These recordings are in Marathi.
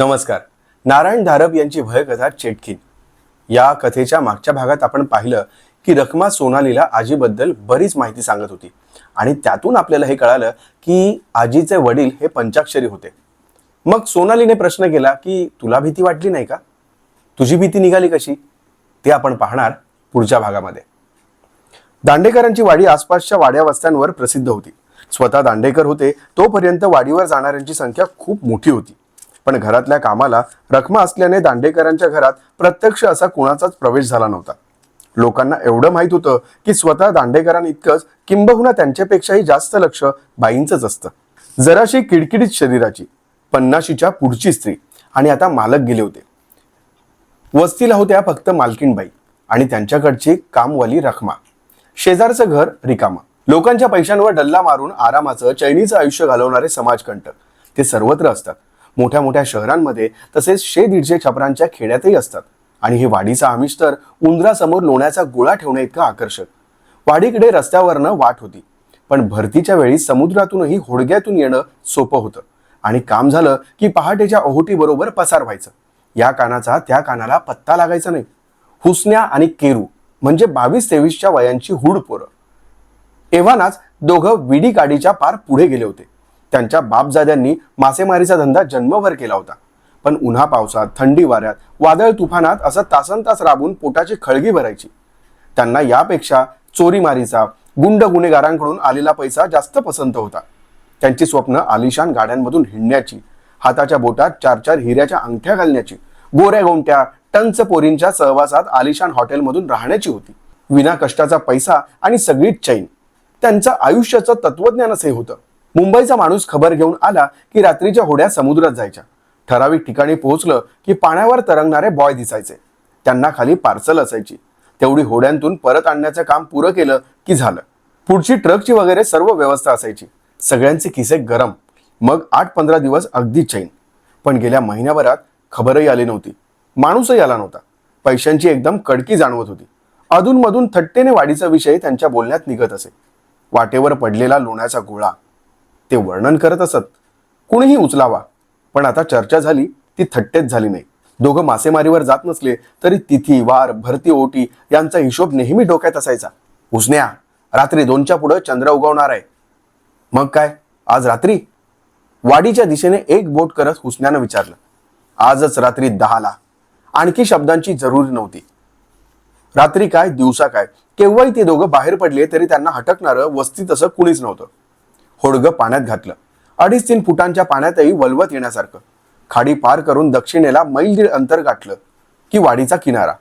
नमस्कार. नारायण धारप यांची भयकथा चेटकीन. या कथेच्या मागच्या भागात आपण पाहिलं की रखमा सोनालीला आजीबद्दल बरीच माहिती सांगत होती. आणि त्यातून आपल्याला हे कळालं की आजीचे वडील हे पंचाक्षरी होते. मग सोनालीने प्रश्न केला की तुला भीती वाटली नाही का? तुझी भीती निघाली कशी? ते आपण पाहणार पुढच्या भागामध्ये. दांडेकरांची वाडी आसपासच्या वाड्या वस्त्यांवर प्रसिद्ध होती. स्वतः दांडेकर होते तोपर्यंत वाडीवर जाणाऱ्यांची संख्या खूप मोठी होती. पण घरातल्या कामाला रखमा असल्याने दांडेकरांच्या घरात प्रत्यक्ष असा कुणाचाच प्रवेश झाला नव्हता. लोकांना एवढं माहीत होतं की स्वतः दांडेकरांइतकंच किंबहुना त्यांच्यापेक्षाही जास्त लक्ष बाईंचंच असतं. जराशी किडकिडीत शरीराची पन्नाशीच्या पुढची स्त्री आणि आता मालक गेले होते. वस्तीला होत्या फक्त मालकीणबाई आणि त्यांच्याकडची कामवाली रखमा. शेजारचं घर रिकामा. लोकांच्या पैशांवर डल्ला मारून आरामाचं चैनीचं आयुष्य घालवणारे समाजकंटक. ते सर्वत्र असतात. मोठ्या मोठ्या शहरांमध्ये तसेच शे दीडशे छपरांच्या खेड्यातही असतात. आणि हे वाडीचा आमिष तर उंदरासमोर लोण्याचा गोळा ठेवण्या इतका आकर्षक. वाडीकडे रस्त्यावरनं वाट होती. पण भरतीच्या वेळी समुद्रातूनही होडग्यातून येणं सोपं होतं. आणि काम झालं की पहाटेच्या ओहोटीबरोबर पसार व्हायचं. या कानाचा त्या कानाला पत्ता लागायचा नाही. हुसन्या आणि केरू म्हणजे बावीस तेवीसच्या वयांची हुड पोरं एव्हानाच दोघं विडी गाडीच्या पार पुढे गेले होते. त्यांच्या बापजाद्यांनी मासेमारीचा धंदा जन्मभर केला होता. पण उन्हा पावसात थंडी वाऱ्यात वादळ तुफानात असं तासन तास राबून पोटाची खळगी भरायची. त्यांना यापेक्षा चोरीमारीचा गुंड गुन्हेगारांकडून आलेला पैसा जास्त पसंत होता. त्यांची स्वप्न आलिशान गाड्यांमधून हिंडण्याची हाताच्या बोटात चार चार हिऱ्याच्या अंगठ्या घालण्याची गोऱ्या गोमट्या टंच पोरींच्या सहवासात आलिशान हॉटेलमधून राहण्याची होती. विना कष्टाचा पैसा आणि सगळीच चैन. त्यांचं आयुष्याचं तत्वज्ञानच हे होतं. मुंबईचा माणूस खबर घेऊन आला की रात्रीच्या होड्या समुद्रात जायच्या. ठराविक ठिकाणी पोहोचलं की पाण्यावर तरंगणारे बॉय दिसायचे. त्यांना खाली पार्सल असायची. तेवढी होड्यांतून परत आणण्याचं काम पुरं केलं की झालं. पुढची ट्रकची वगैरे सर्व व्यवस्था असायची. सगळ्यांचे किसे गरम. मग आठ पंधरा दिवस अगदी चैन. पण गेल्या महिन्याभरात खबरही आली नव्हती. माणूसही आला नव्हता. पैशांची एकदम कडकी जाणवत होती. अधूनमधून थट्टेने वाढीचा विषय त्यांच्या बोलण्यात निघत असे. वाटेवर पडलेला लोण्याचा गोळा. ते वर्णन करत असत. कुणीही उचलावा. पण आता चर्चा झाली ती थट्टेच झाली नाही. दोघं मासेमारीवर जात नसले तरी तिथी वार भरती ओटी यांचा हिशोब नेहमी डोक्यात असायचा. हुसन्या रात्री दोनच्या पुढं चंद्र उगवणार आहे. मग काय? आज रात्री? वाडीच्या दिशेने एक बोट करत हुसण्यानं विचारलं. आजच रात्री दहाला. आणखी शब्दांची जरुरी नव्हती. रात्री काय? दिवसा काय? केव्हाही ते दोघं बाहेर पडले तरी त्यांना हटकणारं वस्ती तसं कुणीच नव्हतं. होडगं पाण्यात घातलं. अडीच तीन फुटांच्या पाण्यातही वलवत येण्यासारखं. खाडी पार करून दक्षिणेला मैल दीड अंतर गाठलं की वाडीचा किनारा.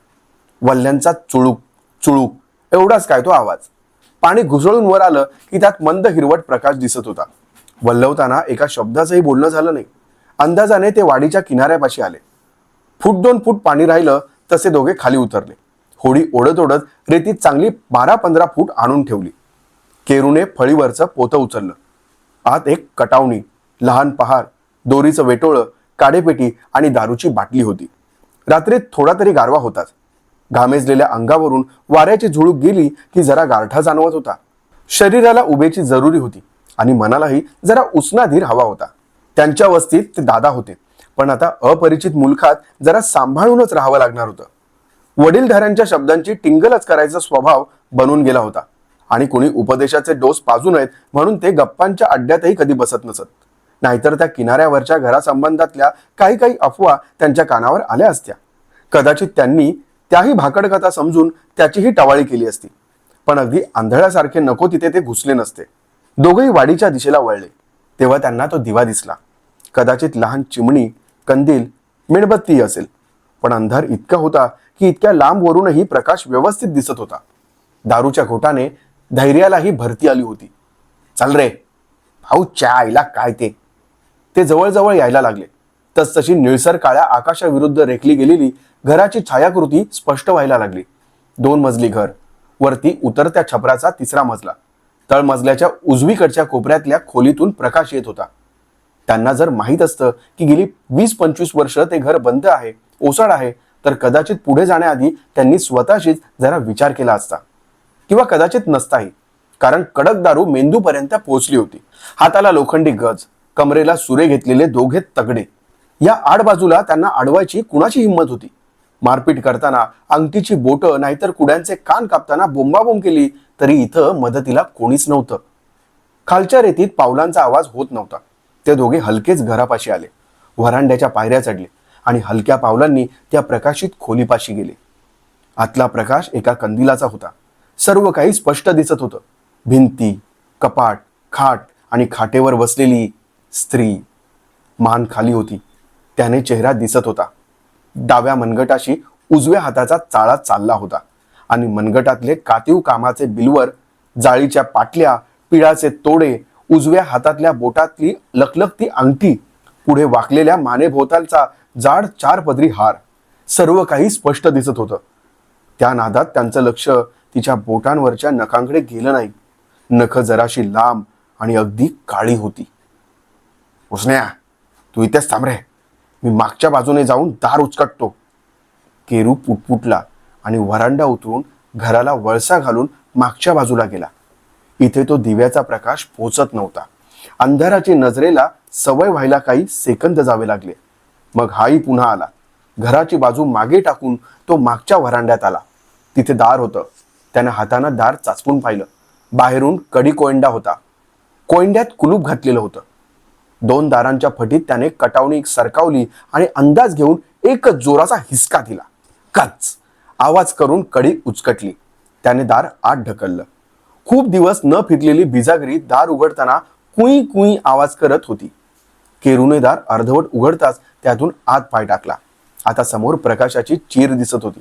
वल्ल्यांचा चुळूक चुळूक एवढाच काय तो आवाज. पाणी घुसळून वर आलं की त्यात मंद हिरवट प्रकाश दिसत होता. वल्लवताना एका शब्दाचंही बोलणं झालं नाही. अंदाजाने ते वाडीच्या किनाऱ्यापाशी आले. फूट दोन फूट पाणी राहिलं तसे दोघे खाली उतरले. होडी ओढत ओढत रेतीत चांगली बारा पंधरा फूट आणून ठेवली. केरूने फळीवरचं पोतं उचललं. आत एक कटावणी लहान पहार दोरीचं वेटोळं काडेपेटी आणि दारूची बाटली होती. रात्रीत थोडा तरी गारवा होताच. घामेजलेल्या अंगावरून वाऱ्याची झुळूक गेली की जरा गारठा जाणवत होता. शरीराला उभेची जरुरी होती आणि मनालाही जरा उष्णाधीर हवा होता. त्यांच्या वस्तीत ते दादा होते पण आता अपरिचित मुलखात जरा सांभाळूनच राहावं लागणार होतं. वडीलधाऱ्यांच्या शब्दांची टिंगलच करायचा स्वभाव बनून गेला होता. आणि कोणी उपदेशाचे डोस पाजू नयेत म्हणून ते गप्पांच्या अड्ड्यातही कधी बसत नसत. नाहीतर त्या किनाऱ्यावरच्या घरासंबंधातल्या काही काही अफवा त्यांच्या कानावर आल्या असत्या. कदाचित त्यांनी त्याही भाकडकथा समजून त्याचीही टवाळी केली असती. पण अगदी आंधळ्यासारखे नको तिथे ते घुसले नसते. दोघंही वाडीच्या दिशेला वळले. तेव्हा त्यांना तो दिवा दिसला. कदाचित लहान चिमणी कंदील मेणबत्ती असेल. पण अंधार इतका होता की इतक्या लांब वरूनही प्रकाश व्यवस्थित दिसत होता. दारूच्या घोटाने धैर्यालाही भरती आली होती. चाल रे भाऊ च्या आईला काय ते? ते जवळजवळ यायला लागले. तसतशी निळसर काळ्या आकाशाविरुद्ध रेखली गेलेली घराची छायाकृती स्पष्ट व्हायला लागली. दोन मजली घर वरती उतरत्या छपराचा तिसरा मजला. तळमजल्याच्या उजवीकडच्या कोपऱ्यातल्या खोलीतून प्रकाश येत होता. त्यांना जर माहीत असतं की गेली वीस पंचवीस वर्ष ते घर बंद आहे ओसाड आहे तर कदाचित पुढे जाण्याआधी त्यांनी स्वतःशीच जरा विचार केला असता. किंवा कदाचित नसताही. कारण कडक दारू मेंदूपर्यंत पोहोचली होती. हाताला लोखंडी गज कमरेला सुरे घेतलेले दोघे तगडे. या आडबाजूला त्यांना अडवायची कुणाची हिंमत होती? मारपीट करताना अंगठीची बोटं नाहीतर कुड्यांचे कान कापताना बोंबाबोंब केली तरी इथं मदतीला कोणीच नव्हतं. खालच्या रेतीत पावलांचा आवाज होत नव्हता. ते दोघे हलकेच घरापाशी आले. व्हरांड्याच्या पायऱ्या चढले आणि हलक्या पावलांनी त्या प्रकाशित खोलीपाशी गेले. आतला प्रकाश एका कंदिलाचा होता. सर्व काही स्पष्ट दिसत होतं. भिंती कपाट खाट आणि खाटेवर बसलेली स्त्री मान खाली होती. त्याने चेहरा दिसत होता. डाव्या मनगटाशी उजव्या हाताचा चाळा चालला होता आणि मनगटातले कातीव कामाचे बिलवर जाळीच्या पाटल्या पिळाचे तोडे उजव्या हातातल्या बोटातली लखलखती अंगठी पुढे वाकलेल्या मानेभोवतालचा जाड चार पदरी हार सर्व काही स्पष्ट दिसत होतं. त्या नादात त्यांचं लक्ष तिच्या बोटांवरच्या नखांकडे गेलं नाही. नख जराशी लांब आणि अगदी काळी होती. उसण्या तू इथेच थांब रे. मी मागच्या बाजूने जाऊन दार उचकटतो. केरू पुटपुटला आणि वरांडा उतरून घराला वळसा घालून मागच्या बाजूला गेला. इथे तो दिव्याचा प्रकाश पोचत नव्हता. अंधाराची नजरेला सवय व्हायला काही सेकंद जावे लागले. मग हाही पुन्हा आला. घराची बाजू मागे टाकून तो मागच्या व्हरांड्यात आला. तिथे दार होतं. त्यानं हातानं दार चाचपून पाहिलं. बाहेरून कडी कोयंडा होता. कोयंड्यात कुलूप घातलेलं होतं. दोन दारांच्या फटीत त्याने कटावणी सरकावली आणि अंदाज घेऊन एकच जोराचा हिसका दिला. कच! आवाज करून कडी उचकटली. त्याने दार आत ढकललं. खूप दिवस न फिरलेली बिजागरी दार उघडताना कुई कुई आवाज करत होती. केरूने दार अर्धवट उघडताच त्यातून आत पाय टाकला. आता समोर प्रकाशाची चीर दिसत होती.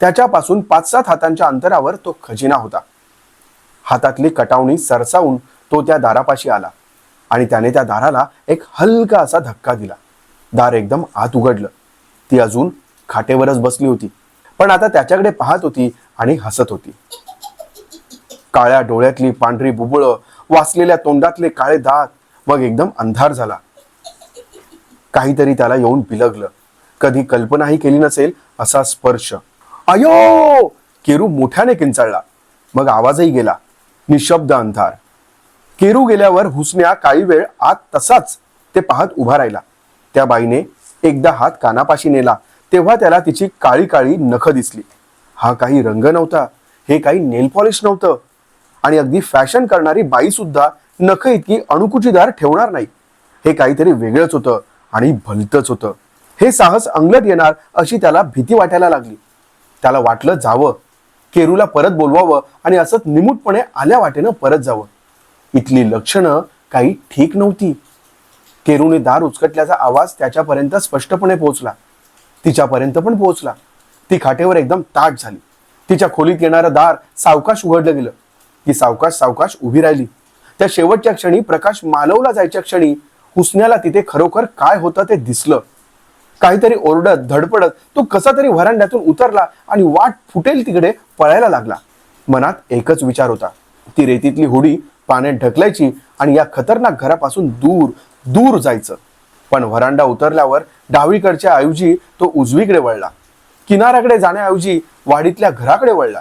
त्याच्यापासून पाच सात हातांच्या अंतरावर तो खजिना होता. हातातली कटावणी सरसावून तो त्या दारापाशी आला आणि त्याने त्या दाराला एक हलका असा धक्का दिला. दार एकदम आत उघडलं. ती अजून खाटेवरच बसली होती. पण आता त्याच्याकडे पाहत होती आणि हसत होती. काळ्या डोळ्यातली पांढरी बुबुळं वाचलेल्या तोंडातले काळे दात मग एकदम अंधार झाला. काहीतरी त्याला येऊन बिलगलं. कधी कल्पनाही केली नसेल असा स्पर्श. अयो केरू मोठ्याने किंचाळला. मग आवाजही गेला. निशब्द अंधार. केरू गेल्यावर हुसन्या काही वेळ आत तसाच ते पाहत उभा राहिला. त्या बाईने एकदा हात कानापाशी नेला. तेव्हा त्याला तिची काळी काळी नख दिसली. हा काही रंग नव्हता. हे काही नेल पॉलिश नव्हतं. आणि अगदी फॅशन करणारी बाई सुद्धा नख इतकी अणुकुचीदार ठेवणार नाही. हे काहीतरी वेगळंच होतं आणि भलतच होतं. हे साहस अंगलट येणार अशी त्याला भीती वाटायला लागली. त्याला वाटलं जावं. केरूला परत बोलवावं आणि असंच निमूटपणे आल्या वाटेनं परत जावं. इथली लक्षणं काही ठीक नव्हती. केरूने दार उचकटल्याचा आवाज त्याच्यापर्यंत स्पष्टपणे पोहोचला. तिच्यापर्यंत पण पोहोचला. ती खाटेवर एकदम ताट झाली. तिच्या खोलीत येणारं दार सावकाश उघडलं गेलं. ती सावकाश सावकाश उभी राहिली. त्या शेवटच्या क्षणी प्रकाश मालवला जायच्या क्षणी हुसन्याला तिथे खरोखर काय होतं ते दिसलं. काहीतरी ओरडत धडपडत तो कसा तरी व्हरांड्यातून उतरला आणि वाट फुटेल तिकडे पळायला लागला. मनात एकच विचार होता. ती रेतीतली होडी पाण्यात ढकलायची आणि या खतरनाक घरापासून दूर दूर जायचं. पण व्हरांडा उतरल्यावर डावीकडच्या ऐवजी तो उजवीकडे वळला. किनाऱ्याकडे जाण्याऐवजी वाडीतल्या घराकडे वळला.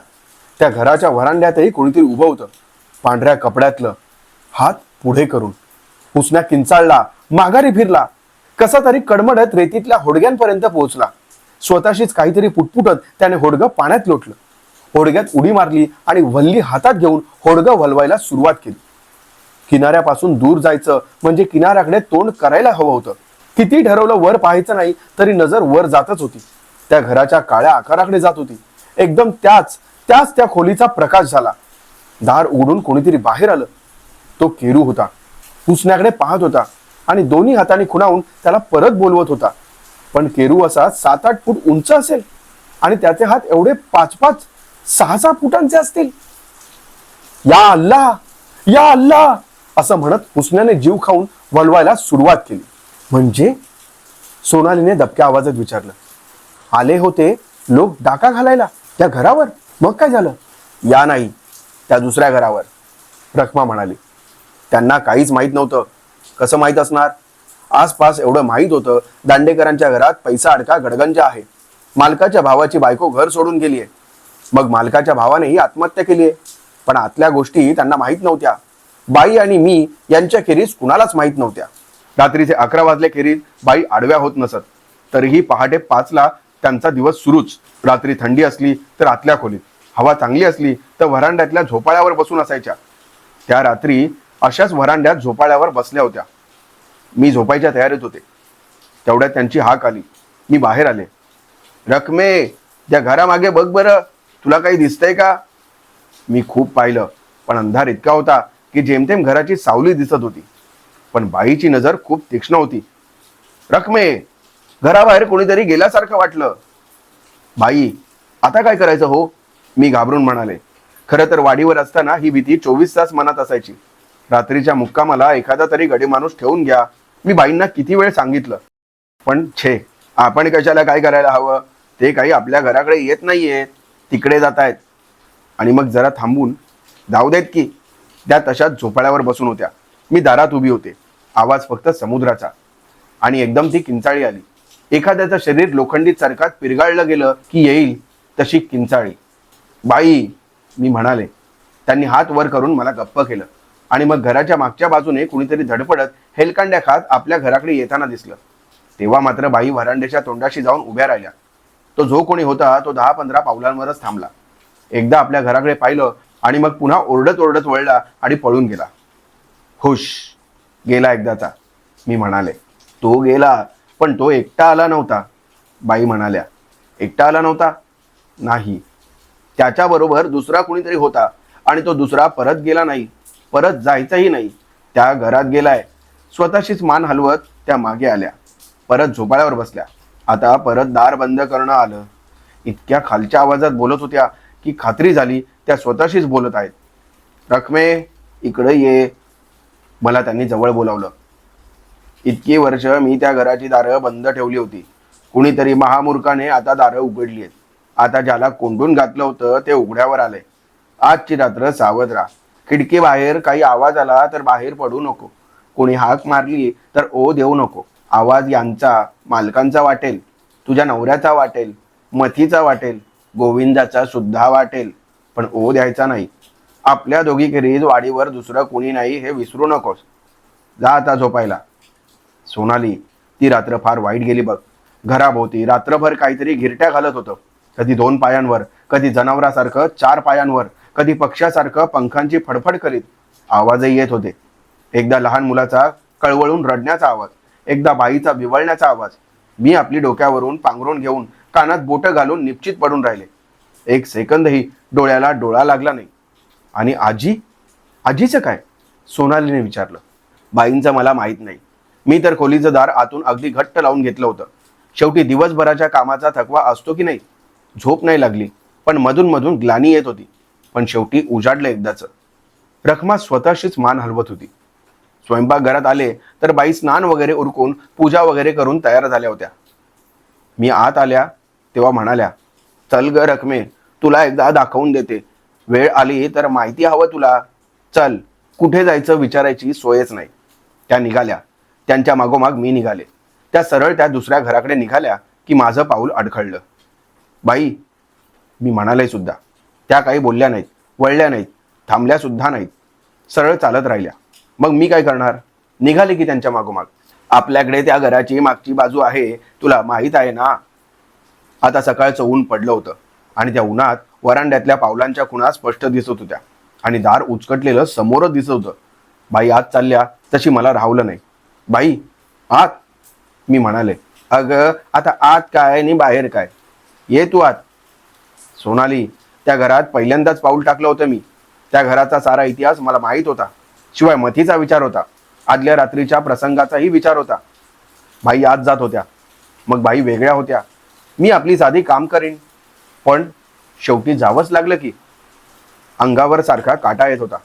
त्या घराच्या व्हरांड्यातही कोणीतरी उभं होतं. पांढऱ्या कपड्यातलं हात पुढे करून. हुसन्या किंचाळला माघारी फिरला. कसा तरी कडमडत रेतीतल्या होडग्यांपर्यंत पोहोचला. स्वतःशीच काहीतरी पुटपुटत त्याने होडगं पाण्यात लोटलं. होडग्यात उडी मारली आणि वल्ली हातात घेऊन होडगं वलवायला सुरुवात केली. किनाऱ्यापासून दूर जायचं म्हणजे किनाऱ्याकडे तोंड करायला हवं होतं. किती ठरवलं वर पाहायचं नाही तरी नजर वर जातच होती. त्या घराच्या काळ्या आकाराकडे जात होती. एकदम त्याच त्याच त्या खोलीचा प्रकाश झाला. दार उघडून कोणीतरी बाहेर आलं. तो केरू होता. पुसण्याकडे पाहत होता. आणि दोन्ही हाताने खुणावून त्याला परत बोलवत होता. पण केरू असा सात आठ फूट उंच असेल आणि त्याचे हात एवढे पाच पाच सहा सहा फुटांचे असतील. या अल्लाह या अल्लाह असं म्हणत हुसण्याने जीव खाऊन वलवायला सुरुवात केली. म्हणजे सोनालीने दबक्या आवाजात विचारलं आले होते लोक डाका घालायला त्या घरावर? मग काय झालं? या नाही त्या दुसऱ्या घरावर रखमा म्हणाली. त्यांना काहीच माहीत नव्हतं कसं माहीत असणार? आसपास एवढं माहीत होतं दांडेकरांच्या घरात पैसा अडका गडगंजा आहे. मालकाच्या भावाची बायको घर सोडून गेली आहे. मग मालकाच्या भावानेही आत्महत्या केली आहे. पण आतल्या गोष्टी त्यांना माहीत नव्हत्या. बाई आणि मी यांच्या खेरीज कुणालाच माहीत नव्हत्या. रात्रीचे अकरा वाजल्याखेरीज बाई आडव्या होत नसत. तरीही पहाटे पाचला त्यांचा दिवस सुरूच. रात्री थंडी असली तर आतल्या खोलीत. हवा चांगली असली तर व्हरांड्यातल्या झोपाळ्यावर बसून असायच्या. त्या रात्री अशाच व्हरांड्यात झोपाळ्यावर बसल्या होत्या. मी झोपायच्या तयारीत होते. तेवढ्यात त्यांची हाक आली. मी बाहेर आले. रकमे त्या घरामागे बघ बरं. तुला काही दिसतंय का? मी खूप पाहिलं. पण अंधार इतका होता की जेमतेम घराची सावली दिसत होती. पण बाईची नजर खूप तीक्ष्ण होती. रकमे घराबाहेर कोणीतरी गेल्यासारखं वाटलं. बाई आता काय करायचं हो? मी घाबरून म्हणाले. खरं तर वाडीवर असताना ही भीती चोवीस तास मनात असायची. रात्रीच्या मुक्कामाला एखादा तरी गडी माणूस ठेवून घ्या. मी बाईंना किती वेळ सांगितलं? पण छे आपण कशाला काय करायला हवं? ते काही आपल्या घराकडे येत नाहीये. तिकडे जात आहेत आणि मग जरा थांबून जाऊ देत की. त्या तशाच झोपाळ्यावर बसून होत्या. मी दारात उभी होते. आवाज फक्त समुद्राचा. आणि एकदम ती किंचाळी आली. एखाद्याचं शरीर लोखंडी चरकात पिरगाळलं गेलं की येईल तशी किंचाळी. बाई मी म्हणाले. त्यांनी हात वर करून मला गप्प केलं. आणि मग घराच्या मागच्या बाजूने कुणीतरी धडपडत हेलकांड्या खात आपल्या घराकडे येताना दिसलं. तेव्हा मात्र बाई व्हरांड्याच्या तोंडाशी जाऊन उभ्या राहिल्या. तो जो कोणी होता तो दहा पंधरा पावलांवरच थांबला. एकदा आपल्या घराकडे पाहिलं आणि मग पुन्हा ओरडत ओरडत वळला आणि पळून गेला. हुश गेला एकदाचा मी म्हणाले. तो गेला पण तो एकटा आला नव्हता बाई म्हणाल्या. एकटा आला नव्हता? नाही. त्याच्याबरोबर दुसरा कुणीतरी होता आणि तो दुसरा परत गेला नाही. परत जायचंही नाही. त्या घरात गेलाय. स्वतःशीच मान हलवत त्या मागे आल्या. परत झोपाळ्यावर बसल्या. आता परत दार बंद करणं आलं. इतक्या खालच्या आवाजात बोलत होत्या की खात्री झाली त्या स्वतःशीच बोलत आहेत. रखमे इकडे ये. मला त्यांनी जवळ बोलावलं. इतकी वर्ष मी त्या घराची दारं बंद ठेवली होती. कुणीतरी महामूर्खाने आता दारं उघडली आहेत. आता ज्याला कोंडून घातलं होतं ते उघड्यावर आलंय. आजची रात्र सावध राहा. खिडकी बाहेर काही आवाज आला तर बाहेर पडू नको. कोणी हाक मारली तर ओ देऊ नको. आवाज यांचा मालकांचा वाटेल तुझ्या नवऱ्याचा वाटेल मथीचा वाटेल गोविंदाचा सुद्धा वाटेल पण ओ द्यायचा नाही. आपल्या दोघीखेरीज वाडीवर दुसरं कोणी नाही हे विसरू नकोस. जा आता झोपायला. सोनाली ती रात्र फार वाईट गेली बघ. घराभोवती रात्रभर काहीतरी घिरट्या घालत होतं. कधी दोन पायांवर कधी जनावरासारखं चार पायांवर कधी पक्ष्यासारखं पंखांची फडफड करीत आवाजही येत होते. एकदा लहान मुलाचा कळवळून रडण्याचा आवाज एकदा बाईचा विवळण्याचा आवाज मी आपली डोक्यावरून पांघरून घेऊन कानात बोटं घालून निश्चित पडून राहिले. एक सेकंदही डोळ्याला डोळा लागला नाही. आणि आजी? आजीचं काय? सोनालीने विचारलं. बाईंचं मला माहीत नाही. मी तर खोलीचं दार आतून अगदी घट्ट लावून घेतलं होतं. शेवटी दिवसभराच्या कामाचा थकवा असतो की नाही? झोप नाही लागली पण मधून मधून ग्लानी येत होती. पण शेवटी उजाडलं एकदाच. रखमा स्वतःशीच मान हलवत होती. स्वयंपाकघरात आले तर बाई स्नान वगैरे उरकून पूजा वगैरे करून तयार झाल्या होत्या. मी आत आल्या तेव्हा म्हणाल्या चल ग रकमे तुला एकदा दाखवून देते. वेळ आली तर माहिती हवं तुला. चल कुठे जायचं विचारायची सोयच नाही. त्या निघाल्या. त्यांच्या मागोमाग मी निघाले. त्या सरळ त्या दुसऱ्या घराकडे निघाल्या की माझं पाऊल अडखळलं. बाई मी म्हणाले सुद्धा त्या काही बोलल्या नाहीत वळल्या नाहीत थांबल्या सुद्धा नाहीत. सरळ चालत राहिल्या. मग मी काय करणार? निघाले की त्यांच्या मागोमाग. आपल्याकडे त्या घराची मागची बाजू आहे तुला माहीत आहे ना? आता सकाळचं ऊन पडलं होतं आणि त्या उन्हात वरांड्यातल्या पावलांच्या खुणा स्पष्ट दिसत होत्या आणि दार उचकटलेलं समोरच दिसत होतं. बाई आत चालल्या तशी मला राहवलं नाही. बाई आत. मी म्हणाले अगं आता आत काय आणि बाहेर काय? ये तू आत. सोनाली त्या घरात पहिल्यांदाच पाऊल टाकलं होतं मी. त्या घराचा सारा इतिहास मला माहीत होता. शिवाय मतीचा विचार होता. आदल्या रात्रीच्या प्रसंगाचाही विचार होता. भाई आत जात होत्या. मग भाई वेगळ्या होत्या. मी आपली साधी काम करीन. पण शेवटी जावंच लागलं की. अंगावर सारखा काटा येत होता.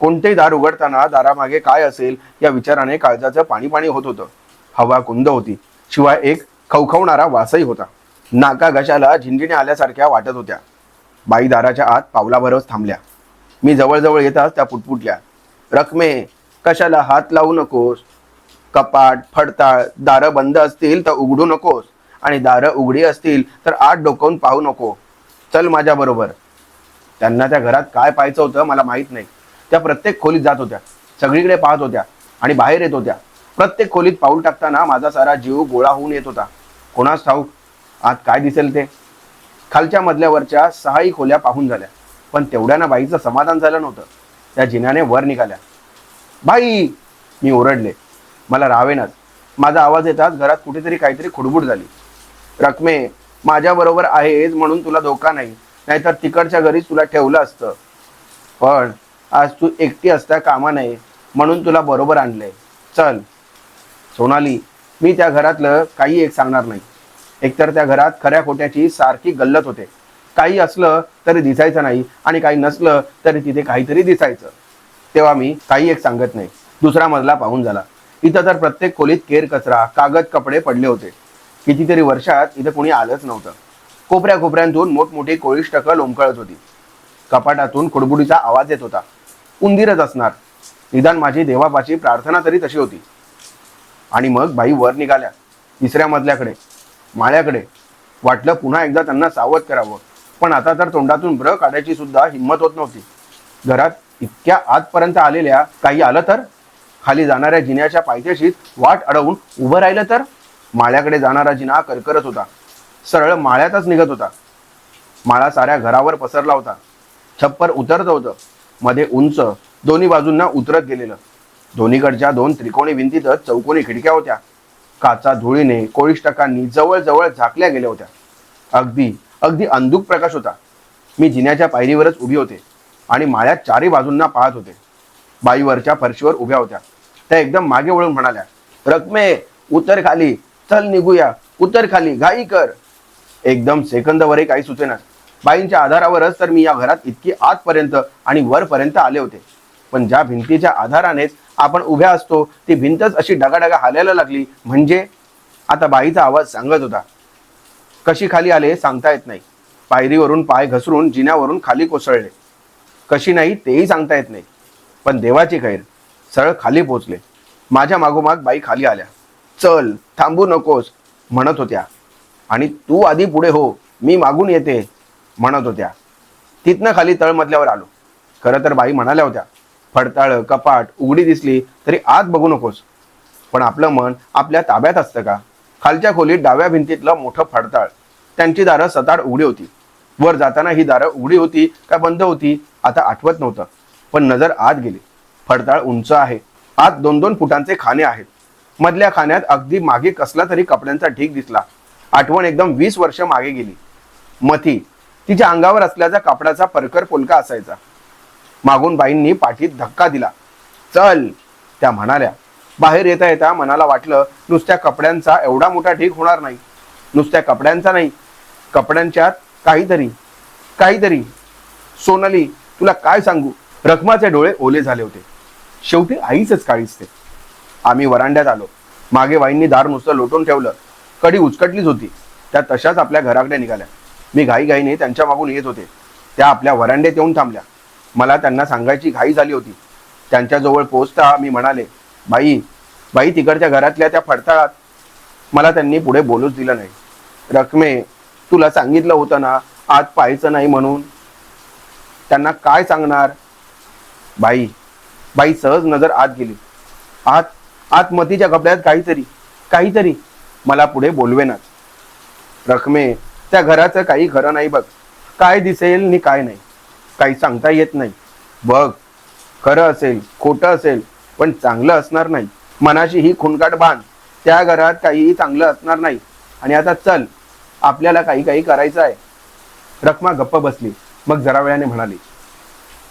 कोणतेही दार उघडताना दारामागे काय असेल या विचाराने काळजाचं पाणी पाणी होत होतं. हवा कुंद होती. शिवाय एक खवखवणारा वासही होता. नाका घशाला झिंजिण्या आल्यासारख्या वाटत होत्या. बाई दाराच्या आत पावलाभरच थांबल्या. मी जवळजवळ येताच त्या पुटपुटल्या. रकमे कशाला हात लावू नकोस? कपाट फडताळ दारं बंद असतील तर उघडू नकोस. आणि दारं उघडी असतील तर आत डोकावून पाहू नको. चल माझ्याबरोबर त्यांना त्या घरात काय पाहायचं होतं मला माहीत नाही. त्या प्रत्येक खोलीत जात होत्या. सगळीकडे पाहत होत्या आणि बाहेर येत होत्या. प्रत्येक खोलीत पाऊल टाकताना माझा सारा जीव गोळा होऊन येत होता. कोणास ठाऊक? आत काय दिसेल ते? खालच्या मधल्यावरच्या सहाही खोल्या पाहून झाल्या. पण तेवढ्यानं बाईचं समाधान झालं नव्हतं. त्या जिन्याने वर निघाल्या. बाई मी ओरडले. मला रावेनाच. माझा आवाज येताच घरात कुठेतरी काहीतरी खुडबुड झाली. रकमे माझ्याबरोबर आहेस म्हणून तुला धोका नाही. नाहीतर तिकडच्या घरीच तुला ठेवलं असतं. पण आज तू एकटी असता कामा नये म्हणून तुला बरोबर आणलंय. चल सोनाली मी त्या घरातलं काही एक सांगणार नाही. एकतर त्या घरात खऱ्या खोट्याची सारखी गल्लत होते. काही असलं तरी दिसायचं नाही आणि काही नसलं तरी तिथे काहीतरी दिसायचं. तेव्हा मी काही एक सांगत नाही. दुसरा मजला पाहून झाला. इथं तर प्रत्येक खोलीत केर कचरा कागद कपडे पडले होते. कितीतरी वर्षात इथं कोणी आलंच नव्हतं. कोपऱ्या कोपऱ्यांतून मोठमोठी कोळीष्टकं लोंबकळत होती. कपाटातून खुडबुडीचा आवाज येत होता. उंदीरच असणार. निदान माझी देवापाची प्रार्थना तरी तशी होती. आणि मग बाई वर निघाल्या. तिसऱ्या मजल्याकडे. माळ्याकडे. वाटलं पुन्हा एकदा त्यांना सावध करावं. पण आता तर तोंडातून ब्र काढायची सुद्धा हिंमत होत नव्हती. घरात इतक्या आतपर्यंत आलेल्या काही आलं तर? खाली जाणाऱ्या जिन्याच्या पायथ्याशीत वाट अडवून उभं राहिलं तर? माळ्याकडे जाणारा जिना करकरत होता. सरळ माळ्यातच निघत होता. माळा साऱ्या घरावर पसरला होता. छप्पर उतरत होतं. मध्ये उंच दोन्ही बाजूंना उतरत गेलेलं. दोन्हीकडच्या दोन त्रिकोणी भिंतीतच चौकोनी खिडक्या होत्या. काचा धुळीने कोळिष्टकांनी जवळजवळ झाकल्या गेल्या होत्या. अगदी अगदी अंधुक प्रकाश होता. मी जिन्याच्या पायरीवरच उभी होते आणि माळ्यात चारी बाजूंना पाहत होते. बाईवरच्या फरशीवर उभ्या होत्या. त्या एकदम मागे वळून म्हणाल्या रकमे उतर खाली. चल निघूया. उतर खाली. घाई कर. एकदम सेकंदवरही काही सुचेना बाईंच्या आधारावरच तर मी या घरात इतकी आतपर्यंत आणि वरपर्यंत आले होते. पण ज्या भिंतीच्या आधारानेच आपण उभ्या असतो ती भिंतच अशी डगाडगा हालायला लागली. म्हणजे? आता बाईचा आवाज सांगत होता. कशी खाली आले सांगता येत नाही. पायरीवरून पाय घसरून जिन्यावरून खाली कोसळले. कशी नाही तेही सांगता येत नाही. पण देवाची खैर सरळ खाली पोचले. माझ्या मागोमाग बाई खाली आल्या. चल थांबू नकोस म्हणत होत्या. आणि तू आधी पुढे हो मी मागून येते म्हणत होत्या. तिथनं खाली तळमधल्यावर आलो. खरं तर बाई म्हणाल्या होत्या फडताळ कपाट उघडी दिसली तरी आत बघू नकोस. पण आपलं मन आपल्या ताब्यात असतं का? खालच्या खोलीत डाव्या भिंतीतलं मोठं फडताळ. त्यांची दारं सताड उघडी होती. वर जाताना ही दारं उघडी होती का बंद होती आता आठवत नव्हतं. पण नजर आत गेली. फडताळ उंच आहे. आत दोन दोन फुटांचे खाणे आहेत. मधल्या खाण्यात अगदी मागे कसला तरी कपड्यांचा ढीक दिसला. आठवण एकदम वीस वर्ष मागे गेली. मथी तिच्या अंगावर असल्याचा कापडाचा परकर पोलका असायचा. मागून बाईंनी पाठीत धक्का दिला. चल त्या म्हणाल्या. बाहेर येता येता मनाला वाटलं नुसत्या कपड्यांचा एवढा मोठा ढीक होणार नाही. नुसत्या कपड्यांचा नाही कपड्यांच्यात काहीतरी काहीतरी. सोनाली तुला काय सांगू? रखमाचे डोळे ओले झाले होते. शेवटी आईचच काळीसते आम्ही वरांड्यात आलो. मागे वाईंनी दार नुसतं लोटून ठेवलं. कडी उचकटलीच होती. त्या तशाच आपल्या घराकडे निघाल्या. मी घाईघाईने त्यांच्या मागून येत होते. त्या आपल्या वरांड्यात येऊन थांबल्या. मला त्यांना सांगायची घाई झाली होती. त्यांच्याजवळ पोचता मी म्हणाले बाई बाई तिकडच्या घरातल्या त्या फडताळात मला त्यांनी पुढे बोलूच दिलं नाही. रकमे तुला सांगितलं होतं ना आत पाहायचं नाही म्हणून. त्यांना काय सांगणार? बाई बाई सहज नजर आत गेली. आत आत मतीच्या कपड्यात काहीतरी काहीतरी मला पुढे बोलवेनाच रकमे त्या घराचं काही खरं नाही बघ. काय दिसेल नि काय नाही. काही सांगता येत नाही. बघ खरं असेल खोटं असेल पण चांगलं असणार नाही. मनाशी ही खुणकाट बांध. त्या घरात काहीही चांगलं असणार नाही. आणि आता चल आपल्याला काही काही करायचं आहे. रखमा गप्प बसली. मग जरा वेळाने म्हणाली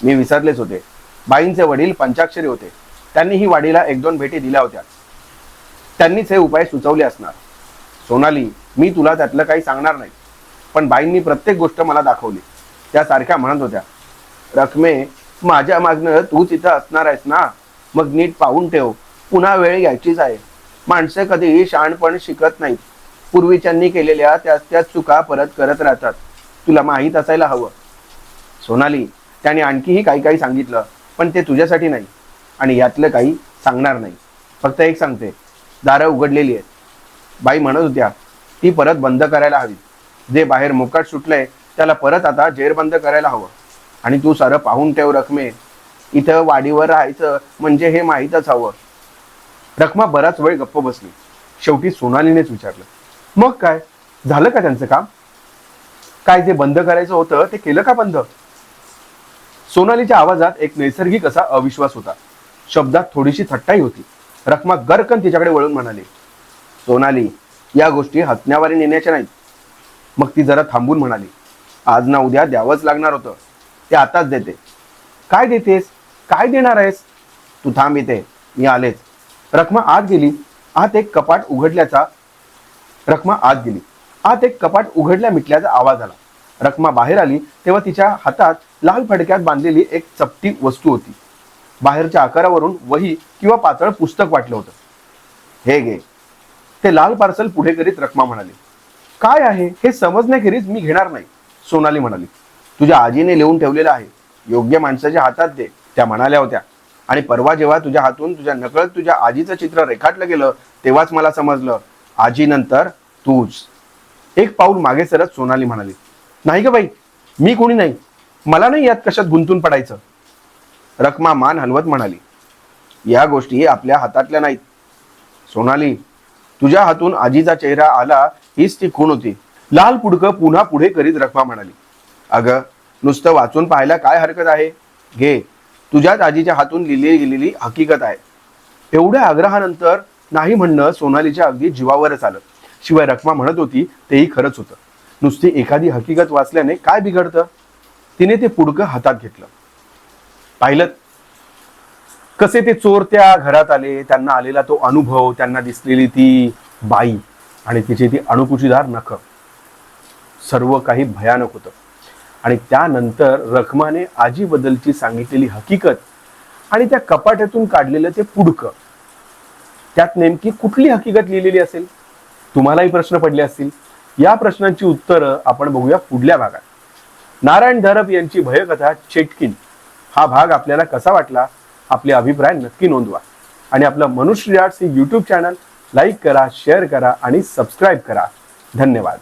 मी विसरलेच होते. बाईंचे वडील पंचाक्षरी होते. त्यांनी ही वाडीला एक दोन भेटी दिल्या होत्या. त्यांनीच हे उपाय सुचवले असणार. सोनाली मी तुला त्यातलं काही सांगणार नाही. पण बाईंनी प्रत्येक गोष्ट मला दाखवली. त्या सारख्या म्हणत होत्या रकमे माझ्या मागणं तू तिथं असणार आहेस ना? मग नीट पाहून ठेव. पुन्हा वेळ यायचीच आहे. माणसं कधीही शहाणपण शिकत नाहीत. पूर्वीच्यांनी केलेल्या त्याच त्याच चुका परत करत राहतात. तुला माहीत असायला हवं. सोनाली त्याने आणखीही काही काही सांगितलं पण ते तुझ्यासाठी नाही. आणि यातलं काही सांगणार नाही. फक्त एक सांगते. दारं उघडलेली आहेत. बाई म्हणत होत्या ती परत बंद करायला हवी. जे बाहेर मोकाट सुटलंय त्याला परत आता जेरबंद करायला हवं. आणि तू सारं पाहून ठेव रकमे इथं वाडीवर राहायचं म्हणजे हे माहीतच हवं. रखमा बराच वेळ गप्प बसली. शेवटी सोनालीनेच विचारलं मग काय? झालं का त्यांचं काम? काय जे बंद करायचं होतं ते केलं का बंद? सोनालीच्या आवाजात एक नैसर्गिक असा अविश्वास होता. शब्दात थोडीशी थट्टाई होती. रखमा गरकन तिच्याकडे वळून म्हणाली सोनाली या गोष्टी हत्यावारी नेण्याच्या नाहीत. मग ती जरा थांबून म्हणाली आज ना उद्या द्यावंच लागणार होतं. ते आताच देते. काय देतेस? काय देणार आहेस? तू थांब इथे मी आलेच. रखमा आत गेली. आत एक कपाट उघडल्याचा रखमा आत गेली. आत एक कपाट उघडल्या मिटल्याचा आवाज आला. रखमा बाहेर आली तेव्हा तिच्या हातात लाल फडक्यात बांधलेली एक चपटी वस्तू होती. बाहेरच्या आकारावरून वही किंवा पातळ पुस्तक वाटलं होतं. हे घे. ते लाल पार्सल पुढे करीत रखमा म्हणाली काय आहे? हे समजण्याखेरीज मी घेणार नाही सोनाली म्हणाली. तुझ्या आजीने लिहून ठेवलेलं आहे. योग्य माणसाच्या हातात दे त्या म्हणाल्या होत्या. आणि परवा जेव्हा तुझ्या हातून तुझ्या नकळत तुझ्या आजीचं चित्र रेखाटलं गेलं तेव्हाच मला समजलं आजीनंतर तूच. एक पाऊल मागे सरत सोनाली म्हणाली नाही ग बाई मी कोणी नाही. मला नाही यात कशात गुंतून पडायचं. रखमा मान हलवत म्हणाली या गोष्टी आपल्या हातातल्या नाहीत. सोनाली तुझ्या हातून आजीचा चेहरा आला हीच ती खूण होती. लाल पुडकं पुन्हा पुढे करीत रखमा म्हणाली अगं नुसतं वाचून पाहायला काय हरकत आहे? घे. तुझ्याच आजीच्या हातून लिहिली गेलेली हकीकत आहे. एवढ्या आग्रहानंतर नाही म्हणणं सोनालीच्या अगदी जीवावरच आलं. शिवाय रखमा म्हणत होती तेही खरंच होतं. नुसती एखादी हकीकत वाचल्याने काय बिघडतं? तिने ते पुडकं हातात घेतलं. पाहिलं? कसे ते चोर त्या घरात आले त्यांना आलेला तो अनुभव त्यांना दिसलेली ती बाई आणि तिची ती अणुकुचीदार नख. सर्व काही भयानक होतं. आणि त्यानंतर रखमाने आजीबद्दलची सांगितलेली हकीकत आणि त्या कपाट्यातून काढलेलं ते पुडकं त्यात नेमकी कुठली हकीकत लिहिलेली असेल? तुम्हालाही प्रश्न पडले असतील. या प्रश्नांची उत्तरं आपण बघूया पुढल्या भागात. नारायण धरप यांची भयकथा चेटकिन. हा भाग आपल्याला कसा वाटला? आपले अभिप्राय नक्की नोंदवा. आणि आपलं मनुष्य आर्ट्स ही यूट्यूब चॅनल लाईक करा शेअर करा आणि सबस्क्राईब करा. धन्यवाद.